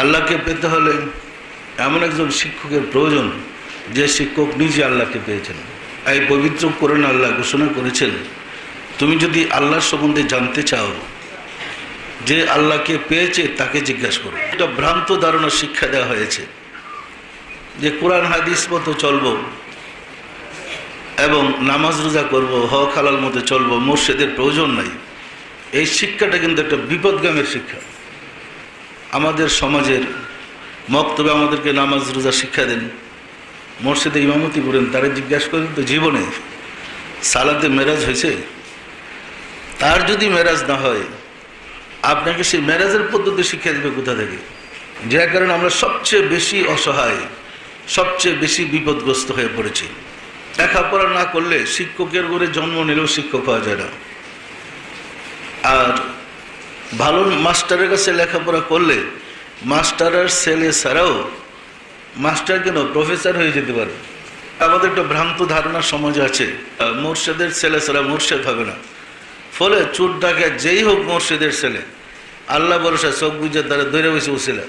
আল্লাহকে পেতে হলে এমন একজন শিক্ষকের প্রয়োজন যে শিক্ষক নিজে আল্লাহকে পেয়েছেন। এই পবিত্র করেন আল্লাহ ঘোষণা করেছেন, তুমি যদি আল্লাহর সম্বন্ধে জানতে চাও যে আল্লাহকে পেয়েছে তাকে জিজ্ঞাসা করো। এটা ভ্রান্ত ধারণা শিক্ষা দেওয়া হয়েছে যে কোরআন, হাদিস মতো চলব এবং নামাজ রোজা করব, হক হালাল মতো চলব মোর্শেদের প্রয়োজন নাই। এই শিক্ষাটা কিন্তু একটা বিপদগামের শিক্ষা। আমাদের সমাজের মক্তবে আমাদেরকে নামাজ, রোজা শিক্ষা দেন। মোর্শেদে ইমামতি করেন, তারা জিজ্ঞাসা করেন, তো জীবনে সালাতে মেরাজ হয়েছে? তার যদি মেরাজ না হয়, আপনাকে সেই মেরাজের পদ্ধতি শিক্ষা দেবে কোথা থেকে? যে কারণে আমরা সবচেয়ে বেশি অসহায়, সবচেয়ে বেশি বিপদগ্রস্ত হয়ে পড়েছি। লেখাপড়া না করলে শিক্ষকের ঘরে জন্ম নিলেও শিক্ষক হওয়া যায় না। আর ভালো মাস্টারের কাছে লেখাপড়া করলে মাস্টারের ছেলে ছাড়াও মাস্টার কেন? প্রফেসর হয়ে যেতে পারে। আমাদের একটা ভ্রান্ত ধারণা সমাজে আছে মোর্শেদের ছেলে ছাড়া মোর্শেদ হবে না। ফলে চুর ডাকে যেই হোক মোর্শেদের ছেলে, আল্লাহ ভরসা চোখ বুঝে তারা ধরে বসে উছিলা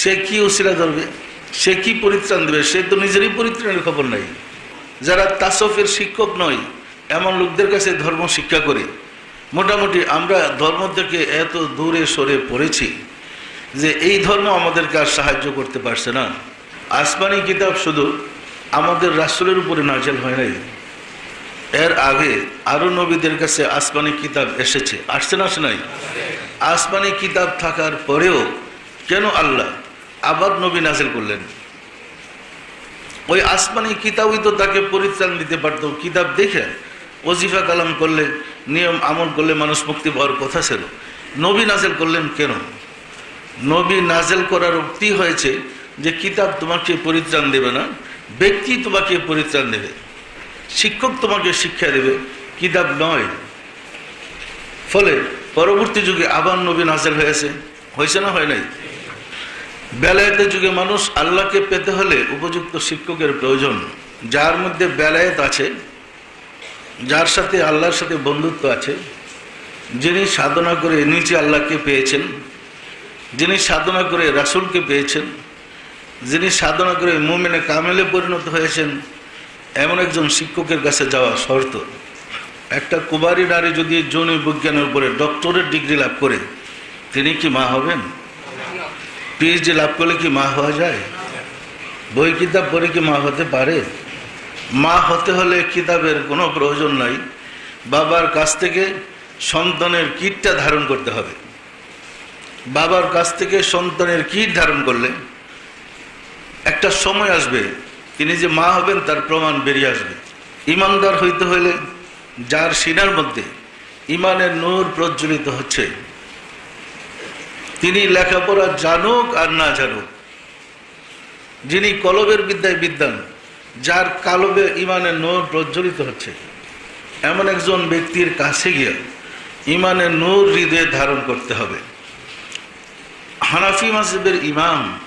সে কি উছিলা ধরবে? সে কি পরিত্রাণ দেবে? সে তো নিজেরই পরিত্রাণের খবর নাই। যারা তাসফের শিক্ষক নয়, এমন লোকদের কাছে ধর্ম শিক্ষা করে। মোটামুটি আমরা ধর্ম থেকে এত দূরে সরে পড়েছি যে এই ধর্ম আমাদেরকে আর সাহায্য করতে পারছে না। আসমানি কিতাব শুধু আমাদের রাসূলের উপরে নাজেল হয় নাই। এর আগে আরও নবীদের কাছে আসমানি কিতাব এসেছে। আসছে না আসে নাই? আসমানি কিতাব থাকার পরেও কেন আল্লাহ আবার নবী নাজেল করলেন? ওই আসমানি কিতাবই তো তাকে পরিত্রাণ দিতে পারতো। কিতাব দেখে ওজিফা কালাম করলে নিয়ম আমল করলে মানুষ মুক্তি পাওয়ার কথা ছিল। নবী নাজেল করলেন কেন? নবী নাজেল করার উক্তি হয়েছে যে কিতাব তোমাকে পরিত্রাণ দেবে না, ব্যক্তি তোমাকে পরিত্রাণ দেবে, শিক্ষক তোমাকে শিক্ষা দেবে, কিতাব নয়। ফলে পরবর্তী যুগে আবার নবী নাজেল হয়েছে হয়েছে না হয় নাই? বেলায়েতের যুগে মানুষ আল্লাহকে পেতে হলে উপযুক্ত শিক্ষকের প্রয়োজন, যার মধ্যে বেলায়েত আছে যার সাথে আল্লাহর সাথে বন্ধুত্ব আছে, যিনি সাধনা করে নিচে আল্লাহকে পেয়েছেন, যিনি সাধনা করে রাসূলকে পেয়েছেন, যিনি সাধনা করে মুমিনে কামেলে পরিণত হয়েছেন, এমন একজন শিক্ষকের কাছে যাওয়া শর্ত। একটা কুমারী নারী যদি যৌন বিজ্ঞানের উপরে ডক্টরেট ডিগ্রি লাভ করে, তিনি কি মা হবেন? পিএইচডি লাভ করলে কি মা হওয়া যায়? বই কিতাব পড়ে কি মা হতে পারে? মা হতে হলে কিতাবের কোনো প্রয়োজন নাই, বাবার কাছ থেকে সন্তানের কিটটা ধারণ করতে হবে। বাবার কাছ থেকে সন্তানের কিট ধারণ করলে একটা সময় আসবে, তিনি যে মা হবেন তার প্রমাণ বেরিয়ে আসবে। ইমানদার হইতে হলে যার সিনার মধ্যে ইমানের নূর প্রজ্বলিত হচ্ছে, তিনি লেখাপড়া জানুক আর না জানুক। যিনি কলবের বিদ্যায় বিদ্যান যার কালবে ইমানের নূর প্রজ্বলিত হচ্ছে। এমন একজন ব্যক্তির কাছে গিয়ে ইমানের নূর হৃদয়ে ধারণ করতে হবে। হানাফি মাসিবের ইমাম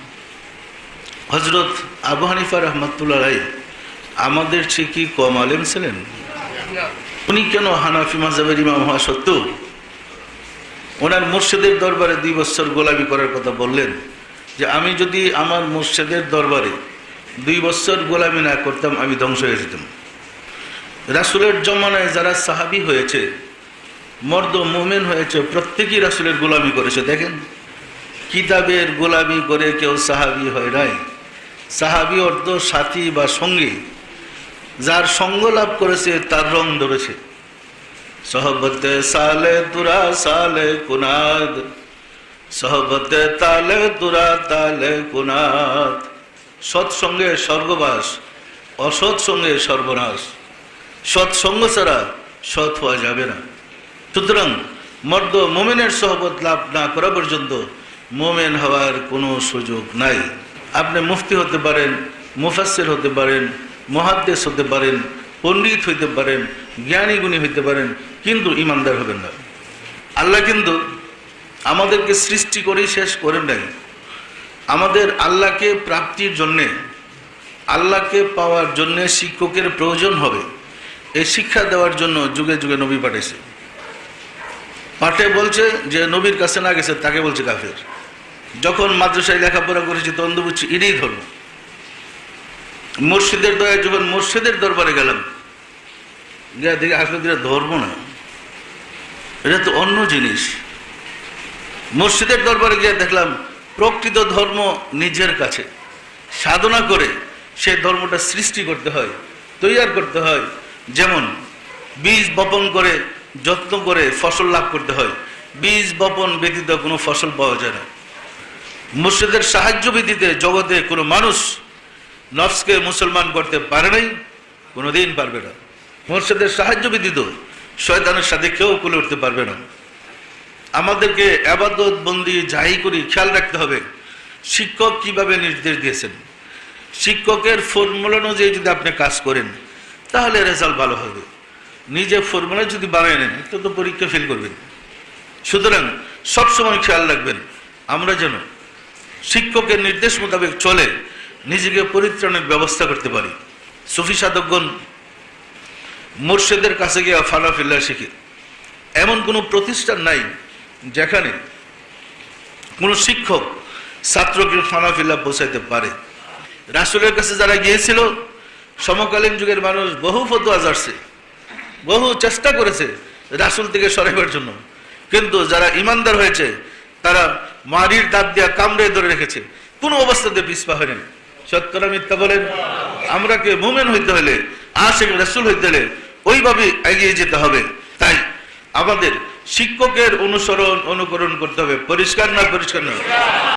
হজরত আবু হানিফা রহমতুল্লাহ রায় আমাদের চেয়ে কি কম আলেম ছিলেন? উনি কেন হানাফি মাজাবের ইমাম হওয়া সত্ত্বেও ওনার মুর্শেদের দরবারে দুই বছর গোলামি করার কথা বললেন যে, আমি যদি আমার মুর্শেদের দরবারে দুই বছর গোলামি না করতাম, আমি ধ্বংস হয়ে যেতাম। রাসুলের জমানায় যারা সাহাবি হয়েছে, মর্দ, মোমেন হয়েছে, প্রত্যেকেই রাসুলের গোলামি করেছে। দেখেন, কিতাবের গোলামি করে কেউ সাহাবি হয় নাই। সাহাবি অর্থ সাথী বা সঙ্গী, যার সঙ্গ লাভ করেছে, তার রং ধরেছে। সহবতে সালে তুরা সালে কুনাদ। সহবতে তালে তুরা তালে কুনাদ। সৎসঙ্গে স্বর্গবাস অসৎ সঙ্গে সর্বনাশ। সৎসঙ্গ ছাড়া সৎ হওয়া যাবে না। সুতরাং মর্দ মোমেনের সহবত লাভ না করা পর্যন্ত মোমেন হওয়ার কোনো সুযোগ নাই। আপনি মুফতি হতে পারেন মুফাসির হতে পারেন মহাদ্দেশ হতে পারেন, পণ্ডিত হইতে পারেন, জ্ঞানী গুণী হইতে পারেন, কিন্তু ইমানদার হবেন না। আল্লাহ কিন্তু আমাদেরকে সৃষ্টি করেই শেষ করেন নাই। আমাদের আল্লাহকে প্রাপ্তির জন্যে, আল্লাহকে পাওয়ার জন্যে শিক্ষকের প্রয়োজন হবে। এই শিক্ষা দেওয়ার জন্য যুগে যুগে নবী পাঠিয়েছে। পাঠে বলছে যে, নবীর কাছে না গেছে, তাকে বলছে কাফের। যখন মাদ্রাসায় লেখাপড়া করেছি, তখন তো বুঝছি এটাই ধর্ম। মসজিদের দয়া যখন মসজিদের দরবারে গেলাম। গিয়ে দেখে আসলে এটা ধর্ম না। এটা তো অন্য জিনিস। মসজিদের দরবারে গিয়ে দেখলাম প্রকৃত ধর্ম নিজের কাছে। সাধনা করে সেই ধর্মটা সৃষ্টি করতে হয়, তৈয়ার করতে হয়। যেমন, বীজ বপন করে, যত্ন করে ফসল লাভ করতে হয়। বীজ বপন ব্যতীত কোনো ফসল পাওয়া যায় না। মুর্শিদের সাহায্য ব্যতীতে জগতে কোনো মানুষ নফসকে মুসলমান করতে পারে নাই কোনো দিন পারবে না। মুর্শিদের সাহায্য ব্যতীত শয়তানের সাথে কেউ কুলে উঠতে পারবে না। আমাদেরকে আবাদত বন্দি যাই করি, খেয়াল রাখতে হবে। শিক্ষক কীভাবে নির্দেশ দিয়েছেন? শিক্ষকের ফর্মুলা অনুযায়ী যদি আপনি কাজ করেন, তাহলে রেজাল্ট ভালো হবে। নিজে ফর্মুলা যদি বানিয়ে নেন, তো তো পরীক্ষা ফেল করবেন। সুতরাং সবসময় খেয়াল রাখবেন, আমরা যেন শিক্ষকের নির্দেশ মোতাবেক চলে, নিজেকে পরিত্রাণের ব্যবস্থা করতে পারি। সুফি সাধকগণ মুর্শেদের কাছে গিয়ে ফালাফিল্লা শিখে, এমন কোনো প্রতিষ্ঠান নাই যেখানে কোনো শিক্ষক, ছাত্রকে ফানাফিল্লা পৌঁছাইতে পারে। রাসুলের কাছে যারা গিয়েছিল, সমকালীন যুগের মানুষ বহু ফতোয়া আসছে বহু চেষ্টা করেছে রাসুল থেকে সরাইবার জন্য। কিন্তু যারা ইমানদার হয়েছে, তারা মারির দাঁত দিয়া কামড়ে ধরে রেখেছে। কোনো অবস্থাতে পিসপা হয়নি সত্যরা মিথ্যা বলেন, আমরা কে মুমেন হইতে হলে আশেখ রাসুল হইতে হলে ওইভাবে এগিয়ে যেতে হবে। তাই আমাদের শিক্ষকের অনুসরণ অনুকরণ করতে হবে। পরিষ্কার না পরিষ্কার না